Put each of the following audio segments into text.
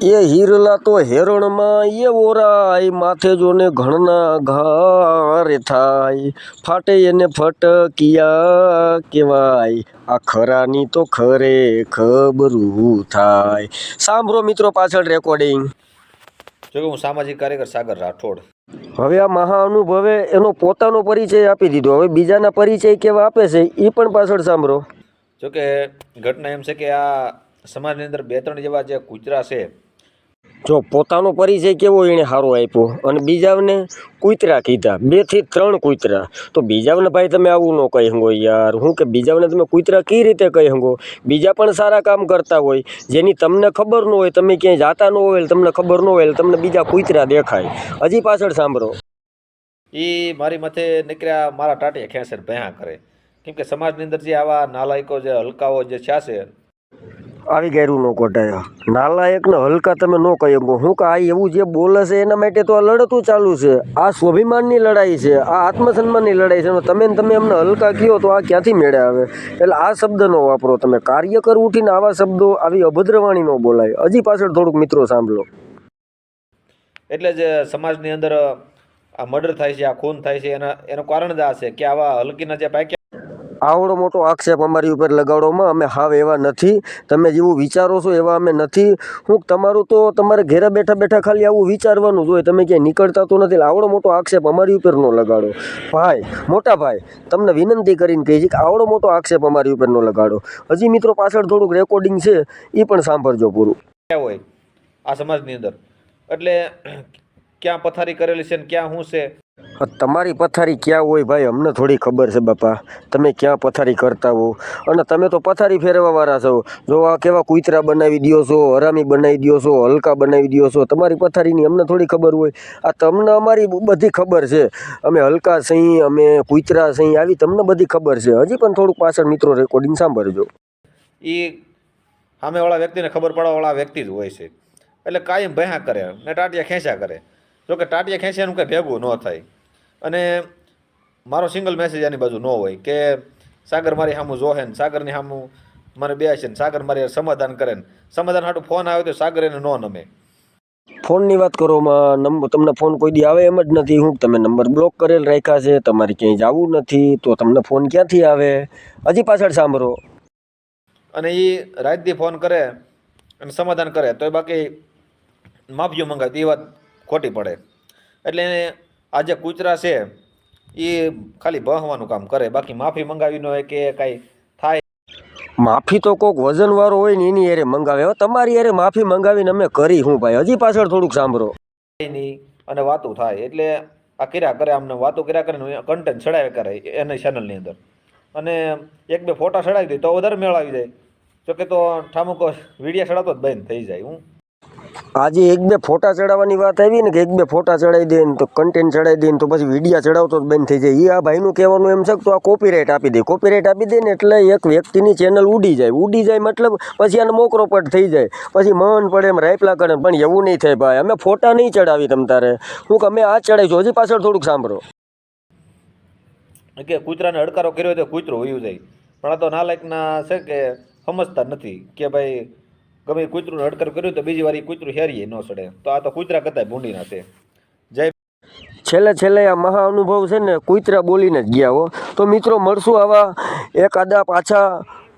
એ હીરલા તો હેરણમાં એ ઓરાય માથે જોને ઘણના ઘારે થાય. ફાટે એને ફટકિયા કહેવાય. આ ખરાની તો ખરે ખબરું થાય. સાંભળો મિત્રો પાછળ રેકોર્ડિંગ જો હું સામાજિક કાર્યકર સાગર રાઠોડ. હવે આ મહાઅનુભવે એનો પોતાનો પરિચય આપી દીધો. હવે બીજાના પરિચય કેવા આપે છે એ પણ પાછળ સાંભળો. જોકે ઘટના એમ છે કે આ સમાજની અંદર બે ત્રણ જેવા જે કૂતરા છે જો પોતાનો પરિચય કેવો એણે સારો આપ્યો? અને બીજાને કૂતરા કીધા. બેથી ત્રણ કૂતરા. તો બીજાને ભાઈ તમે આવું ન કહી હંગો યાર. હું કે બીજાને તમે કૂતરા કઈ રીતે કહી હંગો? બીજા પણ સારા કામ કરતા હોય. જેની તમને ખબર ન હોય, તમે ક્યાંય જાતા ન હોય, તમને ખબર ન હોય, તમને બીજા કૂતરા દેખાય. હજી પાછળ સાંભળો. એ મારી માથે નીકળ્યા, મારા ટાટિયા ખેંચે ભયા કરે. કેમ કે સમાજની અંદર જે આવા નાલાયકો, જે હલકાઓ જે છે આવી ગેરું ન કોટાયા નાલાયકને હલકા તમે ન કહી શકો હું કે આ એવું જે બોલે છે, એના માટે તો આ લડતું ચાલુ છે. આ સ્વાભિમાનની લડાઈ છે, આ આત્મસન્માનની લડાઈ છે. તમે તમે એમને હલકા કહો તો આ ક્યાંથી મેળે આવે? એટલે આ શબ્દ નો વાપરો તમે. કાર્યકર ઉઠીને આવા શબ્દો, આવી અભદ્રવાણી ન બોલાય. હજી પાછળ થોડુંક મિત્રો સાંભળો. એટલે જે સમાજની અંદર આ મર્ડર થાય છે, આ ખૂન થાય છે, એના, એનું કારણ જ આ છે કે આવા હલકીના જે પાક્યા આવડો મોટો આક્ષેપ અમારી ઉપર લગાડવામાં અમે હાવ એવા નથી. તમે જેવું વિચારો છો એવા અમે નથી. હું તમારું તો તમારે ઘેરે બેઠા બેઠા ખાલી આવું વિચારવાનું જ હોય. તમે ક્યાંય નીકળતા તો નથી. આવડો મોટો આક્ષેપ અમારી ઉપર ન લગાડો. ભાઈ, મોટા ભાઈ, તમને વિનંતી કરીને કહી છે કે આવડો મોટો આક્ષેપ અમારી ઉપર ન લગાડો. હજી મિત્રો પાછળ થોડુંક રેકોર્ડિંગ છે એ પણ સાંભળજો પૂરું. હોય? આ સમાજની અંદર. એટલે ક્યાં પથારી કરેલી છે ને ક્યાં શું છે? તમારી પથારી ક્યાં હોય ભાઈ? અમને થોડી ખબર છે બાપા. તમે ક્યાં પથારી કરતા હો? અને તમે તો પથારી ફેરવાવાળા છો. જો આ કેવા કૂતરા બનાવી દ્યો છો, હરામી બનાવી દ્યો છો, હલકા બનાવી દ્યો છો, તમારી પથારીની અમને થોડી ખબર હોય. આ તમને અમારી બધી ખબર છે. અમે હલકા સહી અમે કૂતરા સહી આવી તમને બધી ખબર છે. હજી પણ થોડુંક પાછળ મિત્રો રેકોર્ડિંગ સાંભળજો. એ સામેવાળા વ્યક્તિને ખબર પડવાવાળા વ્યક્તિ જ હોય છે. એટલે કાયમ ભયા કરે ને ટાટિયા ખેંચ્યા કરે. જોકે ટાટિયા ખેંચ્યાનું કંઈ ભેગું ન થાય. અને મારો સિંગલ મેસેજ આની બાજુ ન હોય કે સાગર મારી સામું જોહે ને સાગરની સામું મને બે છે ને સાગર મારી સમાધાન કરે ને. સમાધાન હાટું ફોન આવે તો સાગર એને ન નમે. ફોનની વાત કરો માં નંબર તમને ફોન કોઈ દી આવે એમ જ નથી. હું તમે નંબર બ્લોક કરેલ રાખ્યા છે તમારે ક્યાંય જવું નથી તો તમને ફોન ક્યાંથી આવે? હજી પાછળ સાંભળો. અને એ રાતથી ફોન કરે અને સમાધાન કરે તો એ બાકી માફીઓ મંગાવે એ વાત ખોટી પડે. એટલે એને આ જે કૂતરા છે એ ખાલી બહવાનું કામ કરે બાકી માફી મંગાવી ન હોય કે કાંઈ થાય. માફી તો કોક વજનવાળો હોય ને એની એરે મંગાવે. હવે તમારી એરે માફી મંગાવીને અમે કરી હું ભાઈ? હજી પાછળ થોડુંક સાંભળો. નહીં અને વાતો થાય એટલે આ કર્યા કરે આમને વાતો કર્યા કરે કન્ટેન્ટ ચડાવ્યા કરે એની ચેનલની અંદર. અને એક બે ફોટા ચડાવી દે તો વધારે મેળ આવી જાય. જોકે તો ઠામુક વિડીયા ચડાવતો જ બંધ થઈ જાય. હું આજે એક બે ફોટા ચડાવવાની વાત આવી ને કે એક બે ફોટા ચડાવી દે ને તો કન્ટેન્ટ ચડાવી દે ને તો પછી વિડીયા ચડાવતો જ બંધ થઈ જાય. એ આ ભાઈનું કહેવાનું એમ છે કે તો આ કોપીરાઇટ આપી દે. કોપીરાઇટ આપી દે ને એટલે એક વ્યક્તિની ચેનલ ઉડી જાય. ઉડી જાય મતલબ પછી આને મોકરો પટ થઈ જાય. પછી મન પડે એમ રાયપલા કરે પણ એવું નહીં થાય ભાઈ. અમે ફોટા નહીં ચડાવી તમ તારે. હું કે અમે આ ચડાવીશું. હજી પાછળ થોડુંક સાંભળો. કે કૂતરાને હડકારો કર્યો તો કૂતરો વયું જાય. પણ આ તો નાલાયકના છે કે સમજતા નથી કે ભાઈ ગમે કૂતરું હડકાર કર્યું તો બીજી વાર કૂતરું હેરીએ ન સડે. તો આ તો કૂતરા કરતા ભૂંડીના છે. જય છેલ્લે છેલ્લે આ મહા અનુભવ છે ને, કુતરા બોલીને જ ગયા હો. તો મિત્રો, મળશું આવા એકાદા પાછા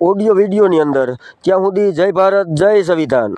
ઓડિયો વિડીયોની અંદર. ત્યાં સુધી જય ભારત, જય સંવિધાન.